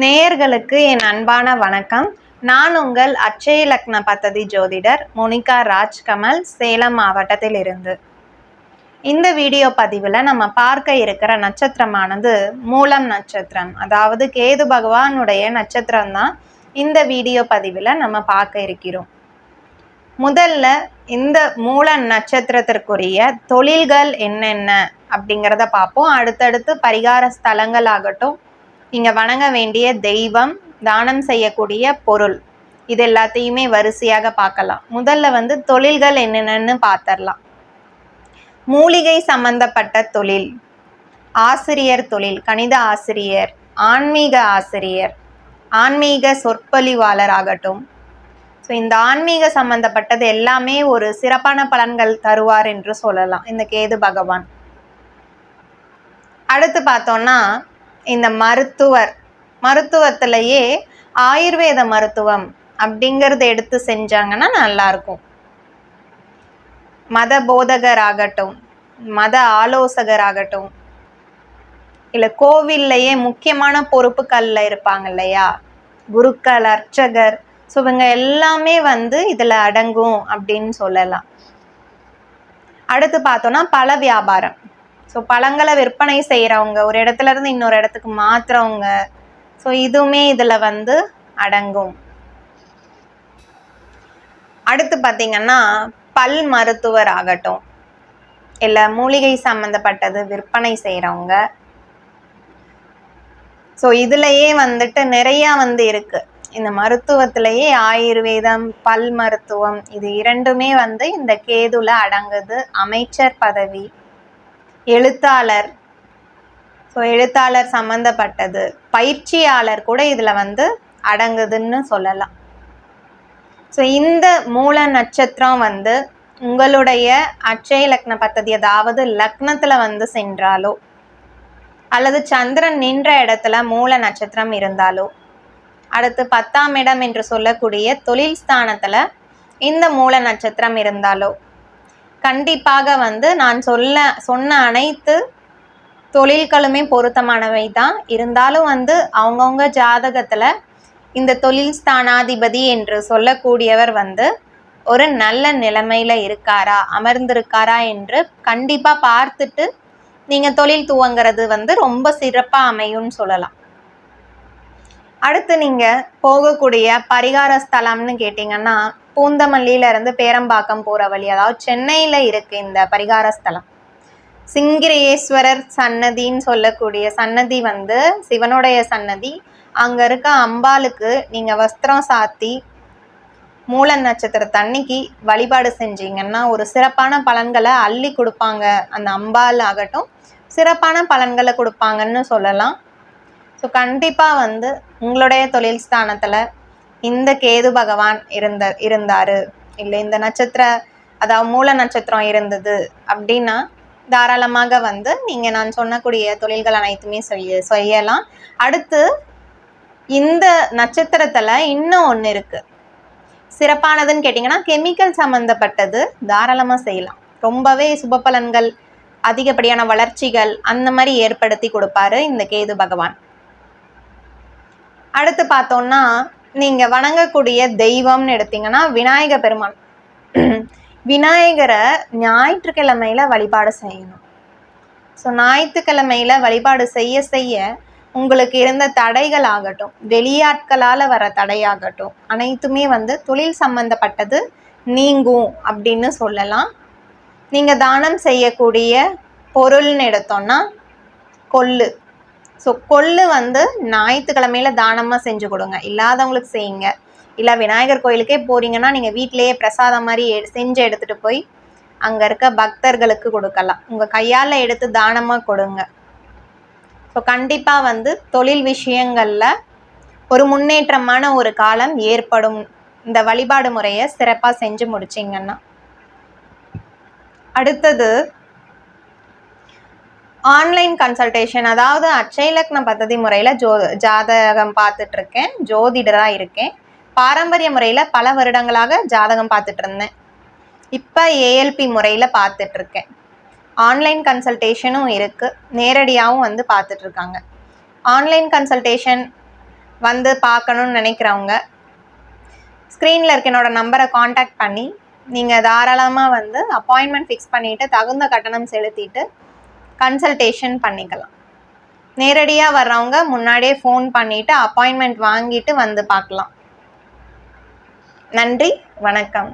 நேயர்களுக்கு என் அன்பான வணக்கம். நான் உங்கள் அச்சய லக்ன பத்ததி ஜோதிடர் மோனிகா ராஜ்கமல் சேலம் மாவட்டத்தில் இருந்து இந்த வீடியோ பதிவில் நம்ம பார்க்க இருக்கிற நட்சத்திரமானது மூலம் நட்சத்திரம். அதாவது கேது பகவானுடைய நட்சத்திரம் தான் இந்த வீடியோ பதிவில் நம்ம பார்க்க இருக்கிறோம். முதல்ல இந்த மூல நட்சத்திரத்திற்குரிய தொழில்கள் என்னென்ன அப்படிங்கிறத பார்ப்போம். அடுத்தடுத்து பரிகார ஸ்தலங்கள் ஆகட்டும் நீங்கள் வணங்க வேண்டிய தெய்வம் தானம் செய்யக்கூடிய பொருள். இது எல்லாத்தையுமே வரிசையாக பார்க்கலாம். முதல்ல வந்து தொழில்கள் என்னென்னு பார்த்துடலாம் மூலிகை சம்பந்தப்பட்ட தொழில். ஆசிரியர் தொழில் கணித ஆசிரியர் ஆன்மீக ஆசிரியர் ஆன்மீக சொற்பொழிவாளர் ஆகட்டும் ஸோ இந்த ஆன்மீக சம்பந்தப்பட்டது எல்லாமே ஒரு சிறப்பான பலன்கள் தருவார் என்று சொல்லலாம். இந்த கேது பகவான். அடுத்து பார்த்தோன்னா இந்த மருத்துவர் மருத்துவத்திலேயே ஆயுர்வேத மருத்துவம் அப்படிங்கிறத எடுத்து செஞ்சாங்கன்னா நல்லாயிருக்கும். மத போதகர் ஆகட்டும் மத ஆலோசகர் ஆகட்டும் இல்லை கோவில்லையே முக்கியமான பொறுப்புகளில் இருப்பாங்க இல்லையா? குருக்கள் அர்ச்சகர் ஸோ இவங்க எல்லாமே வந்து இதில் அடங்கும் அப்படின்னு சொல்லலாம். அடுத்து பார்த்தோன்னா பல வியாபாரம். ஸோ பழங்களை விற்பனை செய்கிறவங்க ஒரு இடத்துல இருந்து இன்னொரு இடத்துக்கு மாற்றுறவங்க ஸோ இதுவுமே இதில் வந்து அடங்கும். அடுத்து பார்த்தீங்கன்னா பல் மருத்துவர் ஆகட்டும். இல்லை மூலிகை சம்மந்தப்பட்டது விற்பனை செய்கிறவங்க ஸோ இதுலேயே வந்துட்டு நிறையா வந்து இருக்குது இந்த மருத்துவத்திலேயே ஆயுர்வேதம் பல் மருத்துவம் இது இரண்டுமே வந்து இந்த கேதுல அடங்குது. அமைச்சர் பதவி எழுத்தாளர். ஸோ எழுத்தாளர் சம்மந்தப்பட்டது பயிற்சியாளர் கூட இதில் வந்து அடங்குதுன்னு சொல்லலாம். ஸோ இந்த மூல நட்சத்திரம் வந்து உங்களுடைய அட்சய லக்ன பத்ததி அதாவது லக்னத்தில் வந்து சென்றாலோ அல்லது சந்திரன் நின்ற இடத்துல மூல நட்சத்திரம் இருந்தாலோ அடுத்து பத்தாம் இடம் என்று சொல்லக்கூடிய தொழில் ஸ்தானத்தில் இந்த மூல நட்சத்திரம் இருந்தாலோ கண்டிப்பாக வந்து நான் சொல்ல சொன்ன அனைத்து தொழில்களுமே பொருத்தமானவை தான். இருந்தாலும் வந்து அவங்கவுங்க ஜாதகத்தில் இந்த தொழில் ஸ்தானாதிபதி என்று சொல்லக்கூடியவர் வந்து ஒரு நல்ல நிலைமையில இருக்காரா அமர்ந்திருக்காரா என்று கண்டிப்பாக பார்த்துட்டு நீங்கள் தொழில் துவங்கிறது வந்து ரொம்ப சிறப்பாக அமையும்னு சொல்லலாம். அடுத்து நீங்கள் போகக்கூடிய பரிகார ஸ்தலம்னு கேட்டிங்கன்னா பூந்தமல்லியிலேருந்து பேரம்பாக்கம் போகிற வழி அதாவது சென்னையில் இருக்குது இந்த பரிகார ஸ்தலம். சிங்கிரேஸ்வரர் சன்னதின்னு சொல்லக்கூடிய சன்னதி வந்து சிவனுடைய சன்னதி. அங்கே இருக்க அம்பாளுக்கு நீங்கள் வஸ்திரம் சாத்தி மூல தண்ணிக்கு வழிபாடு செஞ்சீங்கன்னா ஒரு சிறப்பான பலன்களை அள்ளி கொடுப்பாங்க. அந்த அம்பாள் ஆகட்டும் சிறப்பான பலன்களை கொடுப்பாங்கன்னு சொல்லலாம். ஸோ கண்டிப்பாக வந்து உங்களுடைய தொழில் ஸ்தானத்தில் இந்த கேது பகவான் இருந்த இருந்தார். இல்லை இந்த நட்சத்திர அதாவது மூல நட்சத்திரம் இருந்தது அப்படின்னா தாராளமாக வந்து நீங்கள் நான் சொன்னக்கூடிய தொழில்கள் அனைத்துமே செய்ய செய்யலாம். அடுத்து இந்த நட்சத்திரத்தில் இன்னும் ஒன்று இருக்குது சிறப்பானதுன்னு கேட்டிங்கன்னா கெமிக்கல் சம்மந்தப்பட்டது தாராளமாக செய்யலாம். ரொம்பவே சுப பலன்கள் அதிகப்படியான வளர்ச்சிகள் அந்த மாதிரி ஏற்படுத்தி கொடுப்பாரு இந்த கேது பகவான். அடுத்து பார்த்தோம்னா நீங்கள் வணங்கக்கூடிய தெய்வம்னு எடுத்தீங்கன்னா விநாயக பெருமான். விநாயகரை ஞாயிற்றுக்கிழமையில் வழிபாடு செய்யணும். ஸோ ஞாயிற்றுக்கிழமையில வழிபாடு செய்ய செய்ய உங்களுக்கு இருந்த தடைகள் ஆகட்டும் வெளியாட்களால் வர தடையாகட்டும் அனைத்துமே வந்து தொழில் சம்பந்தப்பட்டது நீங்கும் அப்படின்னு சொல்லலாம். நீங்கள் தானம் செய்யக்கூடிய பொருள்னு எடுத்தோம்னா கொள்ளு. ஸோ கொள்ளு வந்து ஞாயிற்றுக்கிழமையில தானமாக செஞ்சு கொடுங்க. இல்லாதவங்களுக்கு செய்யுங்க. இல்லை விநாயகர் கோயிலுக்கே போகிறீங்கன்னா நீங்கள் வீட்டிலேயே பிரசாதம் மாதிரி எ செஞ்சு எடுத்துகிட்டு போய் அங்கே இருக்க பக்தர்களுக்கு கொடுக்கலாம். உங்கள் கையால் எடுத்து தானமாக கொடுங்க. ஸோ கண்டிப்பாக வந்து தொழில் விஷயங்களில் ஒரு முன்னேற்றமான ஒரு காலம் ஏற்படும். இந்த வழிபாடு முறையை சிறப்பாக செஞ்சு முடிச்சிங்கன்னா. அடுத்தது ஆன்லைன் கன்சல்டேஷன் அதாவது அச்சயலக்ன பദ്ധதி முறையில் ஜோ ஜாதகம் பார்த்துட்ருக்கேன். ஜோதிடராக இருக்கேன். பாரம்பரிய முறையில் பல வருடங்களாக ஜாதகம் பார்த்துட்டு இருந்தேன் இப்போ ஏஎல்பி முறையில் பார்த்துட்ருக்கேன். ஆன்லைன் கன்சல்டேஷனும் இருக்குது நேரடியாகவும் வந்து பார்த்துட்ருக்காங்க. ஆன்லைன் கன்சல்டேஷன் வந்து பார்க்கணுன்னு நினைக்கிறவங்க ஸ்க்ரீனில் இருக்க என்னோடய நம்பரை காண்டாக்ட் பண்ணி நீங்கள் தாராளமாக வந்து அப்பாயின்மெண்ட் ஃபிக்ஸ் பண்ணிவிட்டு தகுந்த கட்டணம் செலுத்திட்டு கன்சல்டேஷன் பண்ணிக்கலாம். நேரடியாக வர்றவங்க முன்னாடியே ஃபோன் பண்ணிவிட்டு அப்பாயின்மெண்ட் வாங்கிட்டு வந்து பார்க்கலாம். நன்றி வணக்கம்.